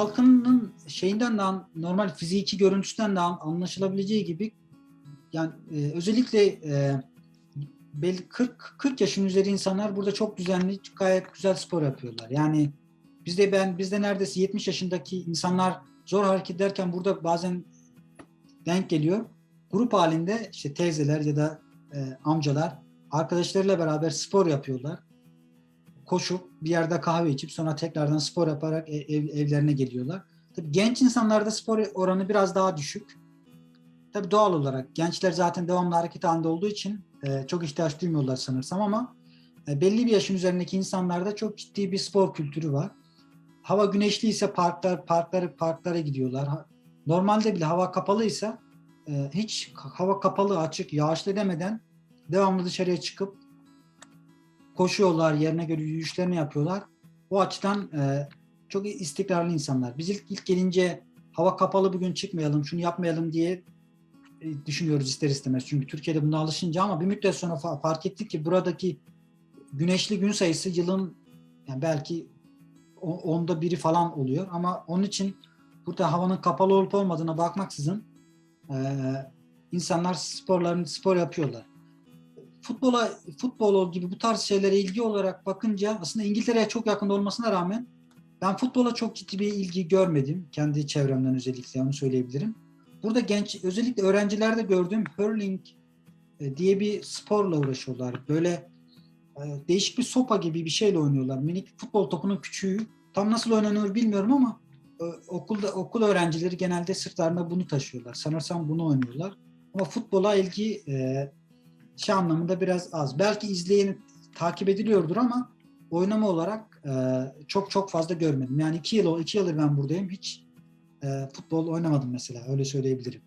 halkının şeyinden de normal fiziki görüntüsünden de an- anlaşılabileceği gibi yani e, özellikle e, belli 40 40 yaşın üzeri insanlar burada çok düzenli gayet güzel spor yapıyorlar. Yani bizde ben bizde neredeyse 70 yaşındaki insanlar zor hareket ederken burada bazen denk geliyor. Grup halinde işte teyzeler ya da e, amcalar arkadaşlarıyla beraber spor yapıyorlar. Koşup bir yerde kahve içip sonra tekrardan spor yaparak e- ev, evlerine geliyorlar. Tabii genç insanlarda spor oranı biraz daha düşük. Tabii doğal olarak gençler zaten devamlı hareket halinde olduğu için e, çok ihtiyaç duymuyorlar sanırsam ama e, belli bir yaşın üzerindeki insanlarda çok ciddi bir spor kültürü var. Hava güneşliyse parklar parkları parklara gidiyorlar. Normalde bile hava kapalıysa e, hiç hava kapalı açık yağışlı demeden devamlı dışarıya çıkıp koşuyorlar, yerine göre yürüyüşlerini yapıyorlar. O açıdan e, çok istikrarlı insanlar. Biz ilk, ilk gelince hava kapalı bugün çıkmayalım, şunu yapmayalım diye e, düşünüyoruz ister istemez. Çünkü Türkiye'de buna alışınca ama bir müddet sonra fa- fark ettik ki buradaki güneşli gün sayısı yılın yani belki onda biri falan oluyor ama onun için burada havanın kapalı olup olmadığına bakmaksızın e, insanlar sporlarını spor yapıyorlar. Futbola futbol gibi bu tarz şeylere ilgi olarak bakınca aslında İngiltere'ye çok yakın olmasına rağmen ben futbola çok ciddi bir ilgi görmedim. Kendi çevremden özellikle onu söyleyebilirim. Burada genç özellikle öğrencilerde gördüğüm hurling e, diye bir sporla uğraşıyorlar. Böyle e, değişik bir sopa gibi bir şeyle oynuyorlar. Minik futbol topunun küçüğü. Tam nasıl oynanıyor bilmiyorum ama e, okulda okul öğrencileri genelde sırtlarında bunu taşıyorlar. Sanırsam bunu oynuyorlar. Ama futbola ilgi şey anlamında biraz az. Belki izleyen takip ediliyordur ama oynama olarak e, çok çok fazla görmedim. Yani iki yıl iki yıldır ben buradayım. Hiç e, futbol oynamadım mesela. Öyle söyleyebilirim.